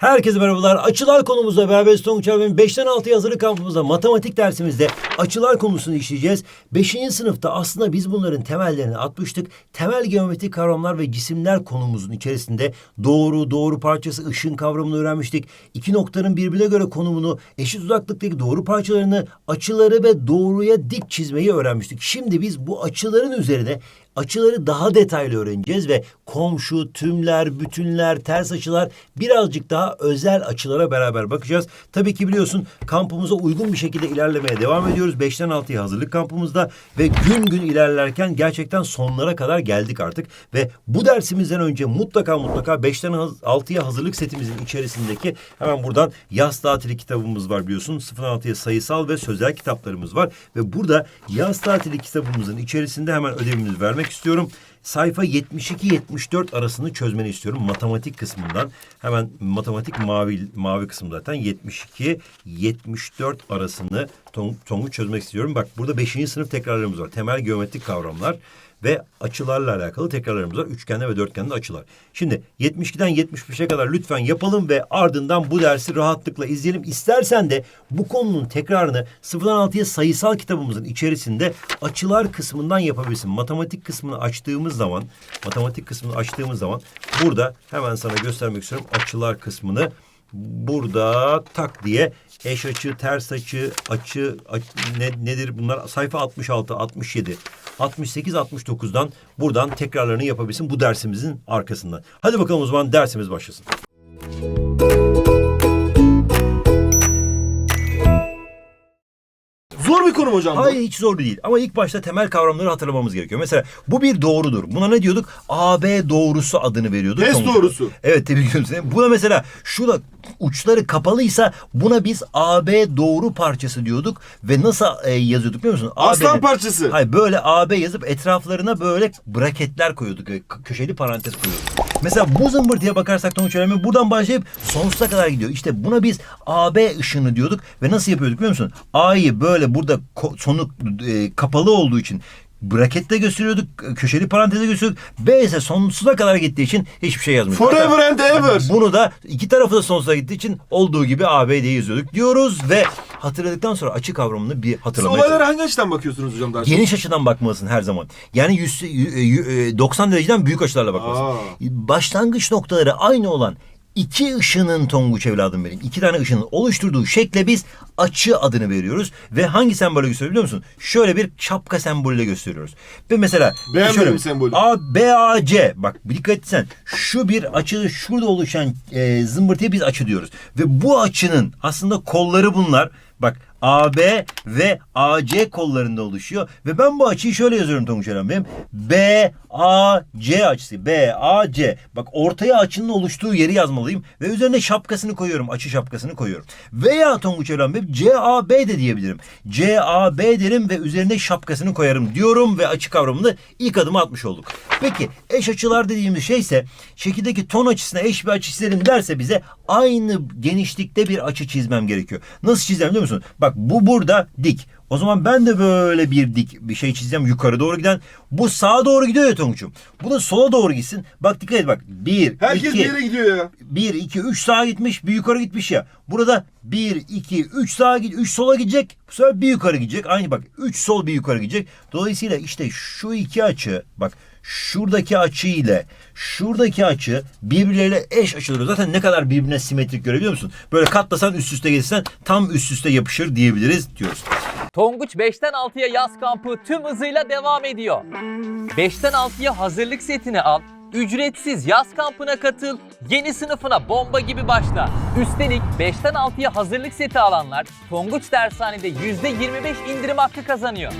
Herkese merhabalar. Açılar konumuzda beraber Tonguç abinin 5'ten 6'ya hazırlık kampımızda matematik dersimizde açılar konusunu işleyeceğiz. 5. sınıfta aslında biz bunların temellerini atmıştık. Temel geometrik kavramlar ve cisimler konumuzun içerisinde doğru, doğru parçası, ışın kavramını öğrenmiştik. İki noktanın birbirine göre konumunu, eşit uzaklıktaki doğru parçalarını, açıları ve doğruya dik çizmeyi öğrenmiştik. Şimdi biz bu açıların üzerine açıları daha detaylı öğreneceğiz ve komşu, tümler, bütünler, ters açılar birazcık daha özel açılara beraber bakacağız. Tabii ki biliyorsun kampımıza uygun bir şekilde ilerlemeye devam ediyoruz. 5'ten 6'ya hazırlık kampımızda ve gün gün ilerlerken gerçekten sonlara kadar geldik artık. Ve bu dersimizden önce mutlaka mutlaka 5'ten 6'ya hazırlık setimizin içerisindeki hemen buradan yaz tatili kitabımız var biliyorsun. 0'dan 6'ya sayısal ve sözel kitaplarımız var. Ve burada yaz tatili kitabımızın içerisinde hemen ödevimizi vermek istiyorum. Sayfa 72-74 arasını çözmeni istiyorum matematik kısmından. Hemen matematik mavi mavi kısım zaten 72-74 arasını tonu çözmek istiyorum. Bak burada 5. sınıf tekrarlarımız var. Temel geometrik kavramlar ve açılarla alakalı tekrarlarımız var. Üçgende ve dörtgende açılar. Şimdi 72'den 75'e kadar lütfen yapalım ve ardından bu dersi rahatlıkla izleyelim. İstersen de bu konunun tekrarını 0'dan 6'ya sayısal kitabımızın içerisinde açılar kısmından yapabilirsin. Matematik kısmını açtığımız zaman, matematik kısmını açtığımız zaman burada hemen sana göstermek istiyorum açılar kısmını burada tak diye eş açı, ters açı, açı, aç- ne, nedir bunlar? Sayfa 66, 67, 68, 69'dan buradan tekrarlarını yapabilirsin bu dersimizin arkasından. Hadi bakalım o zaman dersimiz başlasın. Zor bir konu mu hocam bu? Hayır hiç zor değil ama ilk başta temel kavramları hatırlamamız gerekiyor. Mesela bu bir doğrudur. Buna ne diyorduk? AB doğrusu adını veriyorduk. Test Sonuçta. doğrusu. Evet tebrik seni. Buna mesela şurada uçları kapalıysa buna biz AB doğru parçası diyorduk ve nasıl e, yazıyorduk biliyor musun? Aslan AB'nin parçası. Hayır böyle AB yazıp etraflarına böyle braketler koyuyorduk. Köşeli parantez koyuyorduk. Mesela bu zımbırtıya bakarsak Tonguç öğrenme buradan başlayıp sonsuza kadar gidiyor. İşte buna biz AB ışını diyorduk ve nasıl yapıyorduk biliyor musun? A'yı böyle burada sonu e, kapalı olduğu için braketle gösteriyorduk, köşeli paranteze gösteriyorduk. B ise sonsuza kadar gittiği için hiçbir şey yazmıyorduk. Forever and ever. Bunu da iki tarafı da sonsuza gittiği için olduğu gibi AB diye yazıyorduk diyoruz ve hatırladıktan sonra açı kavramını bir Siz hatırlamaya olaylara çalışıyoruz. hangi açıdan bakıyorsunuz hocam daha? Geniş açıdan bakmalısın her zaman. Yani 100, y- y- 90 dereceden büyük açılarla bakmalısın. Aa. Başlangıç noktaları aynı olan iki ışının Tonguç evladım benim. İki tane ışının oluşturduğu şekle biz açı adını veriyoruz. Ve hangi sembolü gösteriyor biliyor musun? Şöyle bir şapka sembolüyle gösteriyoruz. Ve mesela şöyle, sembolü. A, B, A, C. Bak dikkat etsen şu bir açı şurada oluşan e, zımbırtıya biz açı diyoruz. Ve bu açının aslında kolları bunlar. Bak AB ve AC kollarında oluşuyor. Ve ben bu açıyı şöyle yazıyorum Tonguç Eren benim. BAC açısı. BAC. Bak ortaya açının oluştuğu yeri yazmalıyım. Ve üzerine şapkasını koyuyorum. Açı şapkasını koyuyorum. Veya Tonguç Eren benim CAB de diyebilirim. CAB derim ve üzerine şapkasını koyarım diyorum ve açı kavramını ilk adımı atmış olduk. Peki eş açılar dediğimiz şey ise şekildeki ton açısına eş bir açı çizelim derse bize aynı genişlikte bir açı çizmem gerekiyor. Nasıl çizeceğim biliyor musun? Bak bu burada dik. O zaman ben de böyle bir dik bir şey çizeceğim yukarı doğru giden. Bu sağa doğru gidiyor ya Tonguç'um. Bu da sola doğru gitsin. Bak dikkat et bak. Bir, Herkes iki, bir yere gidiyor ya. 1, 2, 3 sağa gitmiş, bir yukarı gitmiş ya. Burada 1, 2, 3 sağa git, 3 sola gidecek. Bu sefer bir yukarı gidecek. Aynı bak 3 sol bir yukarı gidecek. Dolayısıyla işte şu iki açı bak şuradaki açı ile şuradaki açı birbirleriyle eş açıları. Zaten ne kadar birbirine simetrik görebiliyor musun? Böyle katlasan üst üste geçsen tam üst üste yapışır diyebiliriz diyoruz. Tonguç 5'ten 6'ya yaz kampı tüm hızıyla devam ediyor. 5'ten 6'ya hazırlık setini al, ücretsiz yaz kampına katıl, yeni sınıfına bomba gibi başla. Üstelik 5'ten 6'ya hazırlık seti alanlar Tonguç Dershane'de %25 indirim hakkı kazanıyor.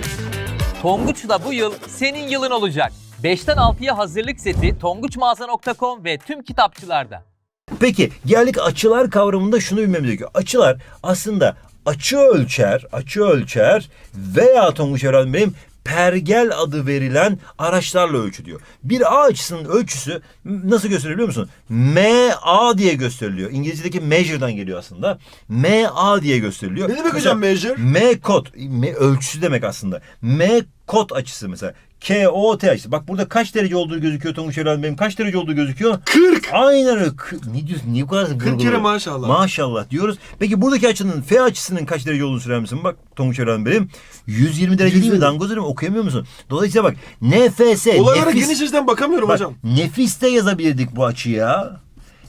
Tonguç'la bu yıl senin yılın olacak. 5'ten 6'ya hazırlık seti tonguçmağaza.com ve tüm kitapçılarda. Peki geldik açılar kavramında şunu bilmemiz gerekiyor. Açılar aslında açı ölçer, açı ölçer veya Tonguç Evladım benim pergel adı verilen araçlarla ölçülüyor. Bir A açısının ölçüsü nasıl gösteriliyor musun? MA diye gösteriliyor. İngilizce'deki measure'dan geliyor aslında. MA diye gösteriliyor. Ne demek hocam measure? M kod, M ölçüsü demek aslında. M kod açısı mesela. K, O, T açısı. Bak burada kaç derece olduğu gözüküyor Tonguç Evladım benim. Kaç derece olduğu gözüküyor? 40. Aynen öyle. Ne diyorsun? Niye bu kadar 40 kere maşallah. Maşallah diyoruz. Peki buradaki açının F açısının kaç derece olduğunu söyler misin? Bak Tonguç Evladım benim. 120 derece değil mi? 120. Dangozlarım okuyamıyor musun? Dolayısıyla bak NFS. Olaylara nefis, geniş açıdan bakamıyorum bak, hocam. Nefis de yazabilirdik bu açıya.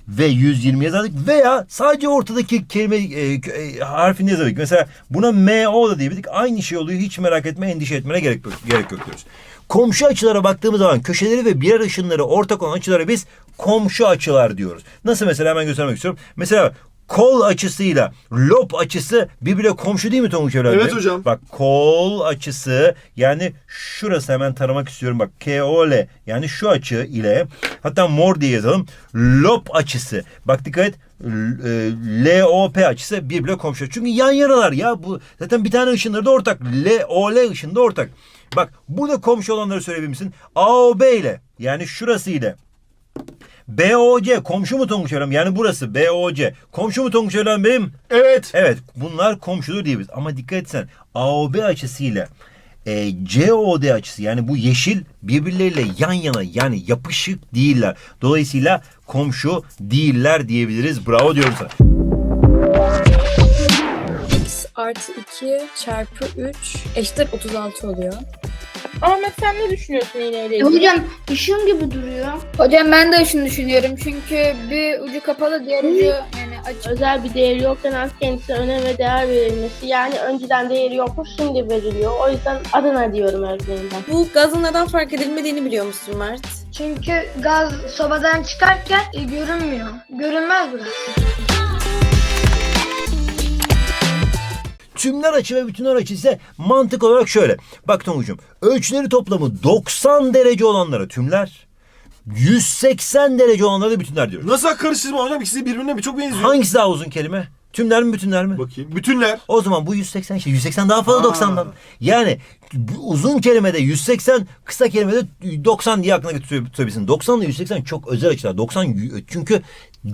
Ve 120 yazardık veya sadece ortadaki kelime e, e, harfini yazardık. Mesela buna MO da diyebilirdik. Aynı şey oluyor. Hiç merak etme, endişe etmene gerek gerek yok diyoruz. Komşu açılara baktığımız zaman köşeleri ve birer ışınları ortak olan açılara biz komşu açılar diyoruz. Nasıl mesela hemen göstermek istiyorum. Mesela kol açısıyla lob açısı birbirine komşu değil mi Tonguç? Evet hocam. Bak kol açısı yani şurası hemen taramak istiyorum. Bak KOL yani şu açı ile hatta mor diye yazalım. Lob açısı. Bak dikkat et. L- e, LOP açısı birbirine komşu. Çünkü yan yanalar ya. Bu zaten bir tane ışınları da ortak. LOL ışını da ortak. Bak burada komşu olanları söyleyebilir misin? AOB ile yani şurası ile BOC komşu mu Tonguç Evladım? Yani burası BOC. Komşu mu Tonguç Evladım benim? Evet. Evet bunlar komşudur diyebiliriz. Ama dikkat etsen AOB açısıyla e, COD açısı yani bu yeşil birbirleriyle yan yana yani yapışık değiller. Dolayısıyla komşu değiller diyebiliriz. Bravo diyorum sana. x artı 2 çarpı 3 eşittir 36 oluyor. Ahmet sen ne düşünüyorsun iğneyle E, ilgili? hocam ışın gibi duruyor. Hocam ben de şunu düşünüyorum çünkü bir ucu kapalı diğer ucu yani açık. Özel bir değeri yokken az kendisine önem ve değer verilmesi. Yani önceden değeri yokmuş şimdi veriliyor. O yüzden adına diyorum öğretmenimden. Bu gazın neden fark edilmediğini biliyor musun Mert? Çünkü gaz sobadan çıkarken e, görünmüyor. Görünmez burası. Tümler açı ve bütünler açı ise mantık olarak şöyle. Bak Tonguç'um ölçüleri toplamı 90 derece olanlara tümler 180 derece olanlara da bütünler diyoruz. Nasıl karıştırma hocam? İkisi birbirine bir çok benziyor. Hangisi daha uzun kelime? Tümler mi bütünler mi? Bakayım. Bütünler. O zaman bu 180 işte 180 daha fazla Aa. 90'dan. Yani uzun kelimede 180, kısa kelimede 90 diye aklına götürebilirsin. 90 ile 180 çok özel açılar. 90 y- çünkü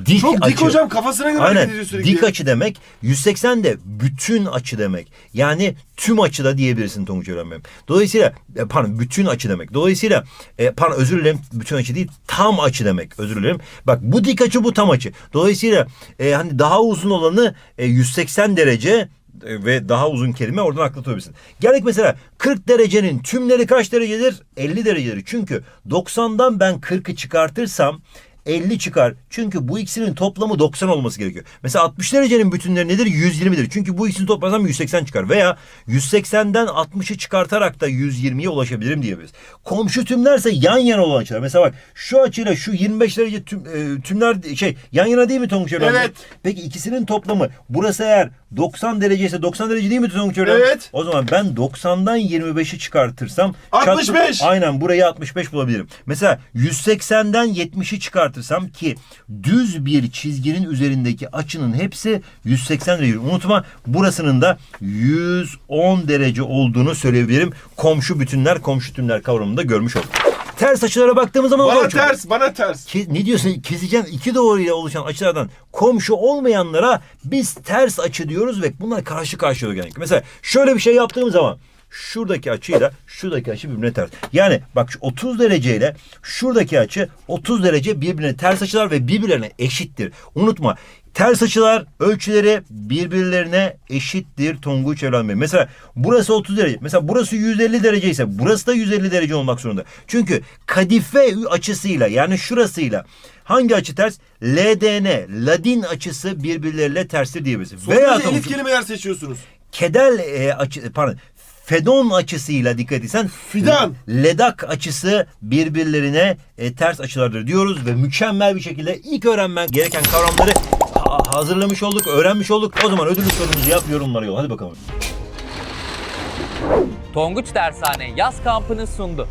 dik Çok açı. dik hocam kafasına göre hareket Aynen. ediyor sürekli. Dik açı demek. 180 de bütün açı demek. Yani tüm açıda diyebilirsin Tonguç öğrenmem. Dolayısıyla e, pardon bütün açı demek. Dolayısıyla e, pardon özür dilerim bütün açı değil tam açı demek. Özür dilerim. Bak bu dik açı bu tam açı. Dolayısıyla e, hani daha uzun olanı e, 180 derece ve daha uzun kelime oradan akla tutabilirsin. Geldik mesela 40 derecenin tümleri kaç derecedir? 50 derecedir. Çünkü 90'dan ben 40'ı çıkartırsam 50 çıkar. Çünkü bu ikisinin toplamı 90 olması gerekiyor. Mesela 60 derecenin bütünleri nedir? 120'dir. Çünkü bu ikisini toplasam 180 çıkar. Veya 180'den 60'ı çıkartarak da 120'ye ulaşabilirim diyebiliriz. Komşu tümlerse yan yana olan açılar. Mesela bak şu açıyla şu 25 derece tüm, e, tümler şey yan yana değil mi Tonguç? Evet. Peki ikisinin toplamı burası eğer 90 derece ise 90 derece değil mi Tonguç Evladım? Evet. O zaman ben 90'dan 25'i çıkartırsam 65. Aynen burayı 65 bulabilirim. Mesela 180'den 70'i çıkartırsam ki düz bir çizginin üzerindeki açının hepsi 180 derece. Unutma burasının da 110 derece olduğunu söyleyebilirim. Komşu bütünler, komşu tümler kavramında görmüş olduk. Ters açılara baktığımız zaman Bana zor çok. ters, bana ters. Ke- ne diyorsun? Keseceğim iki doğru ile oluşan açılardan komşu olmayanlara biz ters açı diyoruz ve bunlar karşı karşıya genellikle. Mesela şöyle bir şey yaptığım zaman şuradaki açıyla şuradaki açı birbirine ters. Yani bak şu 30 dereceyle şuradaki açı 30 derece birbirine ters açılar ve birbirlerine eşittir. Unutma ters açılar ölçüleri birbirlerine eşittir Tonguç Evren Bey. Mesela burası 30 derece. Mesela burası 150 derece ise burası da 150 derece olmak zorunda. Çünkü kadife açısıyla yani şurasıyla hangi açı ters? LDN, Ladin açısı birbirleriyle terstir diyebiliriz. Veya Veya Tonguç'um, kelimeler seçiyorsunuz. kedel e, açı pardon Fedon açısıyla dikkat etsen Fidan. Ledak açısı birbirlerine e, ters açılardır diyoruz ve mükemmel bir şekilde ilk öğrenmen gereken kavramları ha- hazırlamış olduk, öğrenmiş olduk. O zaman ödülü sorumuzu yap, yorumlara yol. Hadi bakalım. Tonguç Dershane yaz kampını sundu.